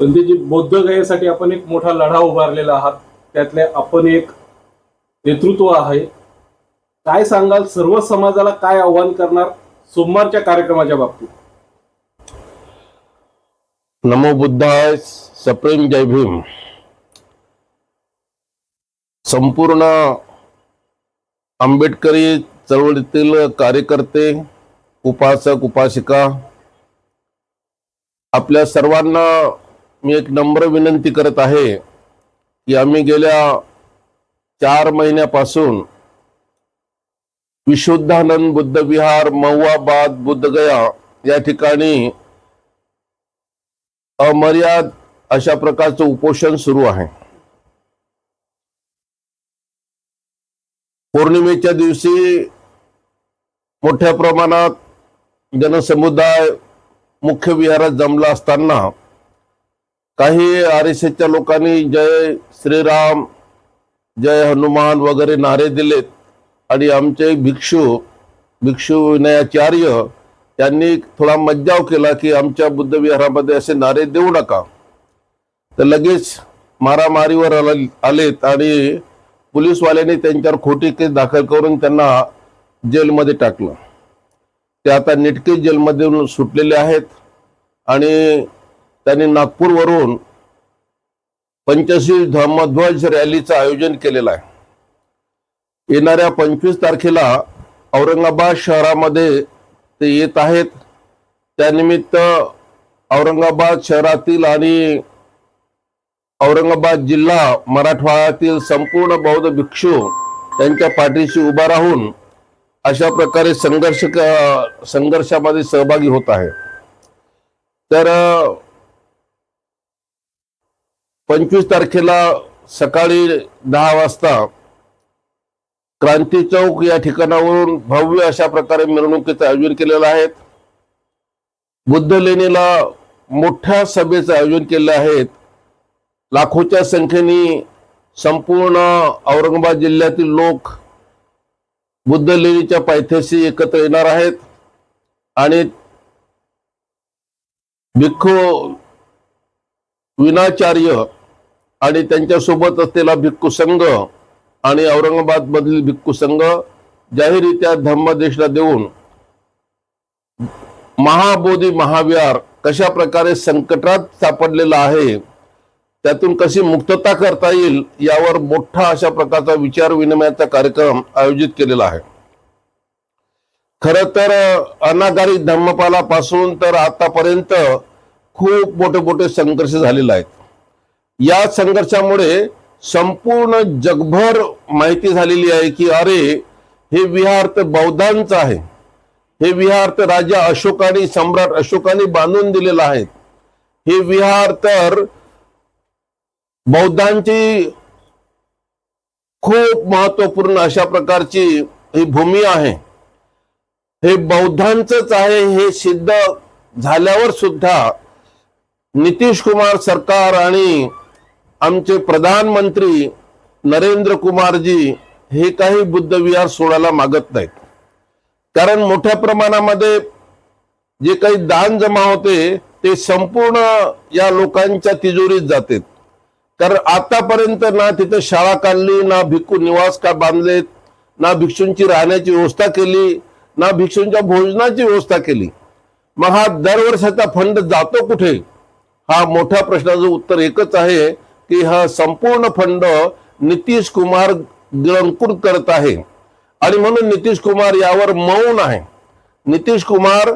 पण ते जी बौद्ध गयेसाठी आपण एक मोठा लढा उभारलेला आहात त्यातले आपण एक नेतृत्व आहे. काय सांगाल? सर्व समाजाला काय आव्हान करणार सोमवारच्या कार्यक्रमाच्या बाबतीत? नमो बुद्धाय सप्रेम जय भीम. संपूर्ण आंबेडकरी चळवळीतील कार्यकर्ते उपासक उपासिका आपल्या सर्वांना मी एक नम्र विनंती करत आहे की आम्ही गेल्या चार महिन्यापासून विशुद्धानंद बुद्ध विहार महुआबाद बुद्धगया या ठिकाणी अमर्याद अशा प्रकारचं उपोषण सुरू आहे. पौर्णिमेच्या दिवशी मोठ्या प्रमाणात जनसमुदाय मुख्य विहारात जमला असताना काही आर एस एसच्या लोकांनी जय श्रीराम जय हनुमान वगैरे नारे दिलेत. आणि आमचे भिक्षू भिक्षू विनयाचार्य त्यांनी थोडा मज्जाव केला की आमच्या बुद्धविहारामध्ये असे नारे देऊ नका. तर लगेच मारामारीवर आला- आलेत आणि पोलीसवाल्यांनी त्यांच्यावर खोटी केस दाखल करून त्यांना जेलमध्ये टाकलं. ते आता निटके जेलमधून सुटलेले आहेत आणि त्यांनी नागपूरवरून पंचशील धर्मध्वज रॅलीचं आयोजन केलेलं आहे. येणाऱ्या पंचवीस तारखेला औरंगाबाद शहरामध्ये ते येत आहेत. त्यानिमित्त औरंगाबाद शहरातील आणि औरंगाबाद जिल्हा मराठवाड्यातील संपूर्ण बौद्ध भिक्षू त्यांच्या पाठीशी उभा राहून अशा प्रकारे संघर्ष संघर्षामध्ये सहभागी होत आहे. तर पंचवीस तारखेला सकाळी दहा वाजता क्रांती चौक या ठिकाणावरून भव्य अशा प्रकारे मिरवणुकीचं आयोजन केलेलं आहे. बुद्ध लेणीला मोठ्या सभेचं आयोजन केलं आहे. लाखोच्या संख्येने संपूर्ण औरंगाबाद जिल्ह्यातील लोक बुद्ध लेणीच्या पायथ्याशी एकत्र येणार आहेत. आणि भिक्खू विनाचार्य आणि त्यांच्यासोबत असलेला भिक्खू संघ आणि औरंगाबाद मधील भिक्खू संघ जाहीररित्या धम्मदेशला देऊन महाबोधी महाविहार कशा प्रकारे संकटात सापडलेला आहे त्यातून कशी मुक्तता करता येईल यावर मोठा अशा प्रकारचा विचार विनिमयाचा कार्यक्रम आयोजित केलेला आहे. खर तर अनागारी धम्मपालापासून तर आतापर्यंत खूप मोठे मोठे संघर्ष झालेले आहेत. या संघर्षामुळे संपूर्ण जगभर माहिती झालेली आहे की अरे हे विहार तर बौद्धांचं आहे. हे विहार तर राजा अशोकाने सम्राट अशोकाने बांधून दिलेलं आहे. हे विहार तर बौद्धांची खूप महत्त्वपूर्ण अशा प्रकारची ही भूमी आहे. हे बौद्धांचंच आहे हे सिद्ध झाल्यावर सुद्धा नितीश कुमार सरकार आणि आमचे प्रधानमंत्री नरेंद्र कुमारजी हे काही बुद्ध विहार सोडायला मागत नाहीत. कारण मोठ्या प्रमाणामध्ये जे काही दान जमा होते ते संपूर्ण या लोकांच्या तिजोरीत जाते कारण आतापर्यंत ना तिथे शाळा काढली ना भिक्खू निवास का बांधलेत ना भिक्षूंची राहण्याची व्यवस्था केली ना भिक्षूंच्या भोजनाची व्यवस्था केली. मग हा दरवर्षाचा फंड जातो कुठे? हा मोठ्या प्रश्नाचं उत्तर एकच आहे. की हा संपूर्ण फंड नितीश कुमार गिळंकृत करत आहे. आणि म्हणून नितीश कुमार यावर मौन आहे. नितीश कुमार